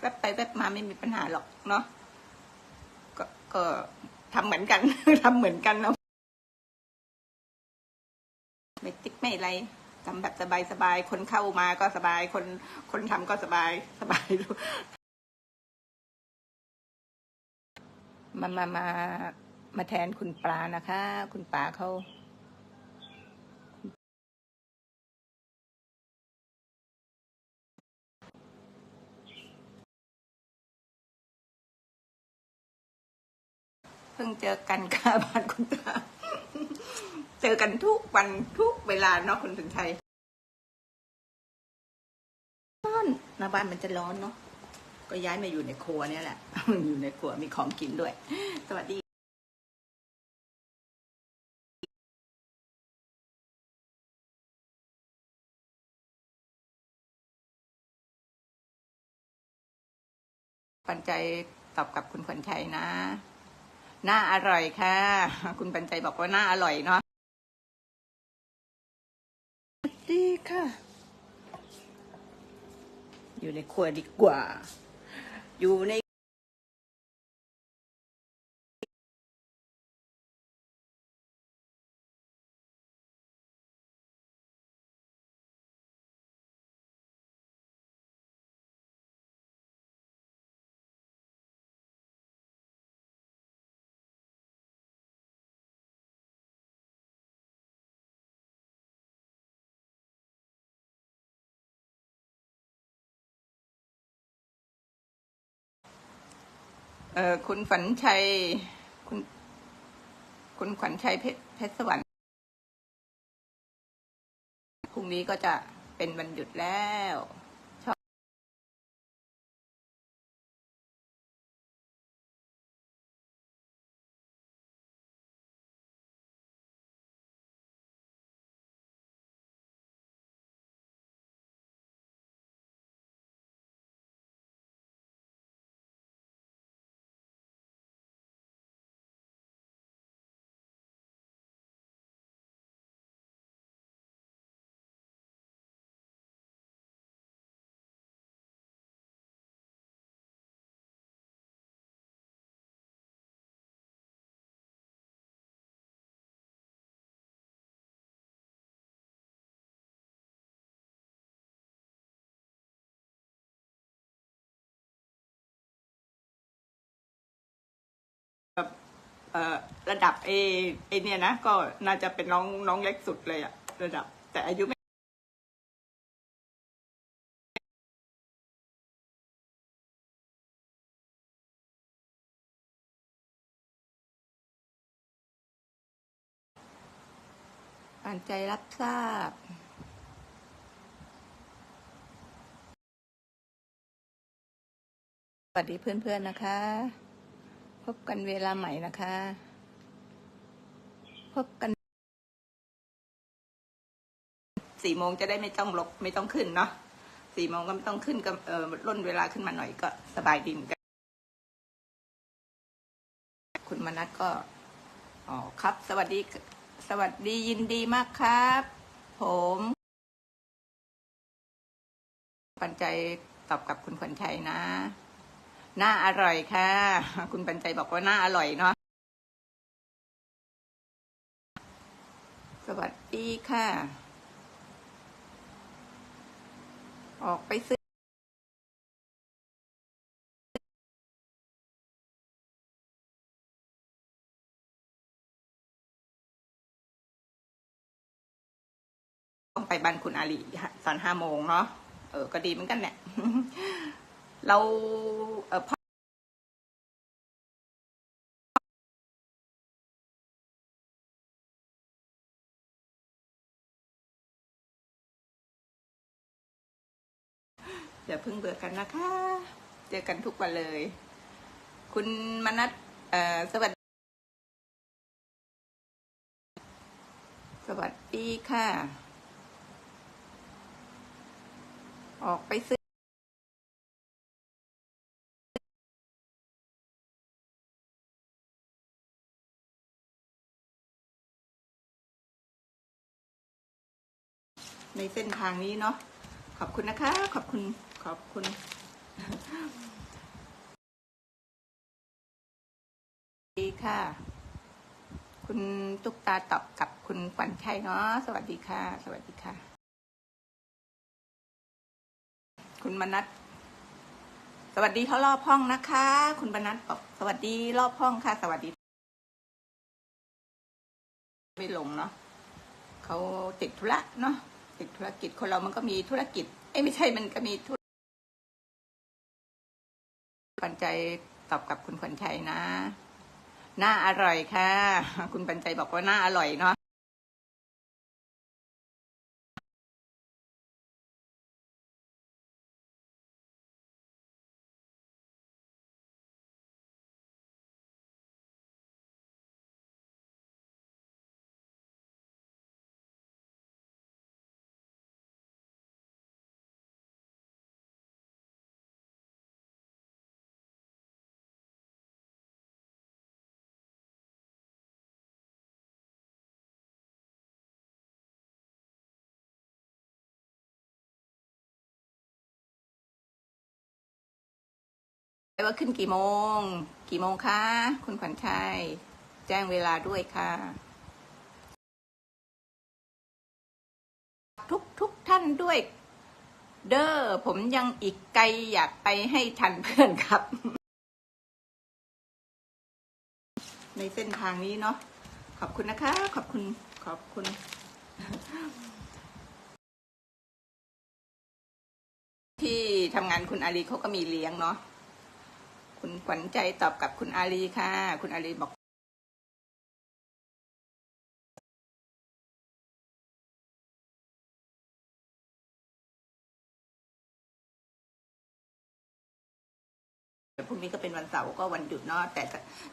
แวบไปแวบมาไม่มีปัญหาหรอกเนาะก็ก็ทำเหมือนกันทำเหมือนกันเนาะไม่ติ๊กไม่อะไรทำแบบสบายสบายๆคนเข้ามาก็สบาย คน คนทำก็สบาย สบายดูมามามามาแทนคุณปลานะคะ คุณปลาเขา เจอกันค่ะบ้านคุณตา เจอกันทุกวันทุกเวลาเนาะคุณถึงชัยร้อนหน้าบ้านมันจะร้อนเนาะ ก็ย้ายมาอยู่ในครัวเนี่ยแหละ อยู่ในครัวมีของกินด้วย สวัสดีปันใจตอบกับคุณขวัญชัยนะ น่าอร่อยค่ะ คุณปัญใจบอกว่าน่าอร่อยเนาะดีค่ะ อยู่ในครัวดีกว่า อยู่ใน คุณฝันชัย คุณ คุณขวัญชัยเพชรเพชรสวรรค์พรุ่งนี้ก็จะเป็นวันหยุดแล้ว ระดับเอเอเนี่ยนะก็น่าจะเป็นน้องน้องเล็กสุดเลยอะระดับ แต่อายุไม่อ่านใจรับทราบสวัสดีเพื่อนๆนะคะ พบกันเวลาใหม่นะคะ พบกันสี่โมงจะได้ไม่ต้องลบไม่ต้องขึ้นเนาะสี่โมงก็ไม่ต้องขึ้นก็เออล่นเวลาขึ้นมาหน่อยก็สบายดีเหมือนกัน คุณมนัทก็อ๋อครับ สวัสดี สวัสดียินดีมากครับ ผมปันใจตอบกับคุณขวัญชัยนะ น่าอร่อยค่ะ คุณปัญใจบอกว่าน่าอร่อยเนาะสวัสดีค่ะ ออกไปซื้อต้องไปบ้านคุณอาลีตอนห้าโมงเนาะ เออ ก็ดีเหมือนกันเนี่ย เราเอออย่าเพิ่งเบื่อกันนะคะ เจอกันทุกวันเลย คุณมนัทเอ่อสวัสดีสวัสดีค่ะ ออกไปซื้อ ในเส้นทางนี้เนาะขอบคุณนะคะ ขอบคุณขอบคุณดีค่ะ คุณตุ๊กตาตอบกับคุณขวัญชัยเนาะสวัสดีค่ะ สวัสดีค่ะ คุณมนัทสวัสดีเขารอบห้องนะคะ คุณมนัทบอกสวัสดีรอบห้องค่ะ สวัสดีไม่ลงเนาะเขาติดธุระเนาะ ติดธุรกิจคนเรามันก็มีธุรกิจเอ้ไม่ใช่มันก็มีธุรขวัญใจตอบกับคุณขวัญชัยนะน่าอร่อยค่ะ คุณปัญใจบอกว่าน่าอร่อยเนาะ ว่าขึ้นกี่โมง กี่โมงคะคุณขวัญชัย แจ้งเวลาด้วยค่ะ ทุกทุกท่านด้วย เด้อผมยังอีกไกลอยากไปให้ทันเพื่อนครับ ในเส้นทางนี้เนาะขอบคุณนะคะ ขอบคุณขอบคุณที่ทำงานคุณอาลีเขาก็มีเลี้ยงเนาะ คุณขวัญใจตอบกับคุณอาลีค่ะ คุณอาลีบอกเดี๋ยวพรุ่งนี้ก็เป็นวันเสาร์ก็วันหยุดเนาะแต่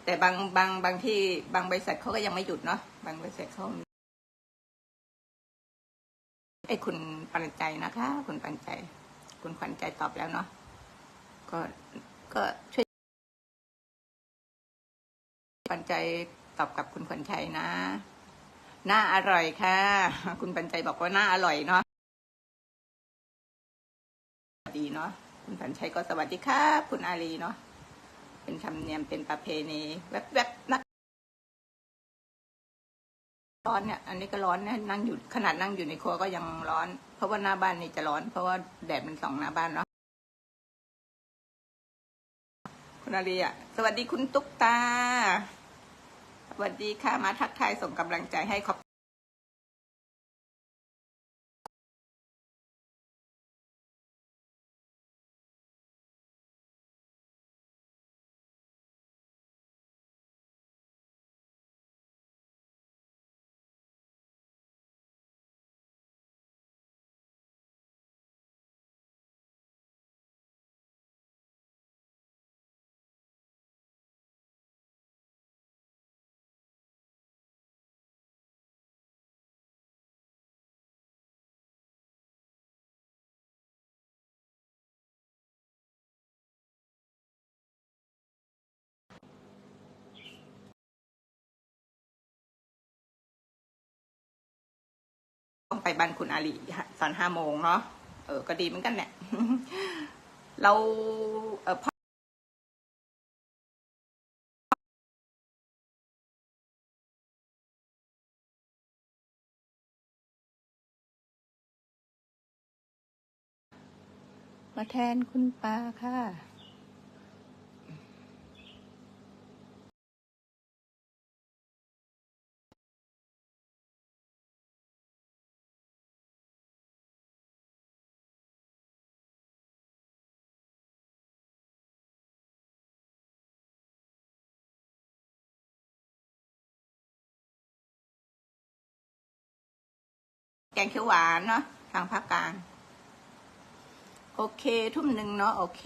แต่บางบางบางที่บางบริษัทเขาก็ยังไม่หยุดเนาะบางบริษัทเขาไอ้คุณปันใจนะคะ คุณปันใจ คุณขวัญใจตอบแล้วเนาะก็ก็ช่วย ปัญใจตอบกับคุณขวัญชัยนะน่าอร่อยค่ะ คุณปัญใจบอกว่าน่าอร่อยเนาะดีเนาะคุณขวัญชัยก็สวัสดีครับคุณอาลีเนาะเป็นธรรมเนียมเป็นประเพณีแวบๆนะร้อนเนี่ยอันนี้ก็ร้อนเนี่ยนั่งอยู่ขนาดนั่งอยู่ในครัวก็ยังร้อน เพราะว่าหน้าบ้านนี่จะร้อน เพราะว่าแดดมันส่องหน้าบ้านเนาะ คุณอาลีอะสวัสดีคุณตุ๊กตา สวัสดีค่ะ มาทักทายส่งกำลังใจให้ขอบ ต้องไปบ้านคุณอาลีตอนห้าโมงเนาะ เออ ก็ดีเหมือนกันเนี่ย เรา เออพอมาแทนคุณปาค่ะ แกงเขียวหวานเนาะทางภาคกลาง โอเค ทุ่มหนึ่งเนาะโอเค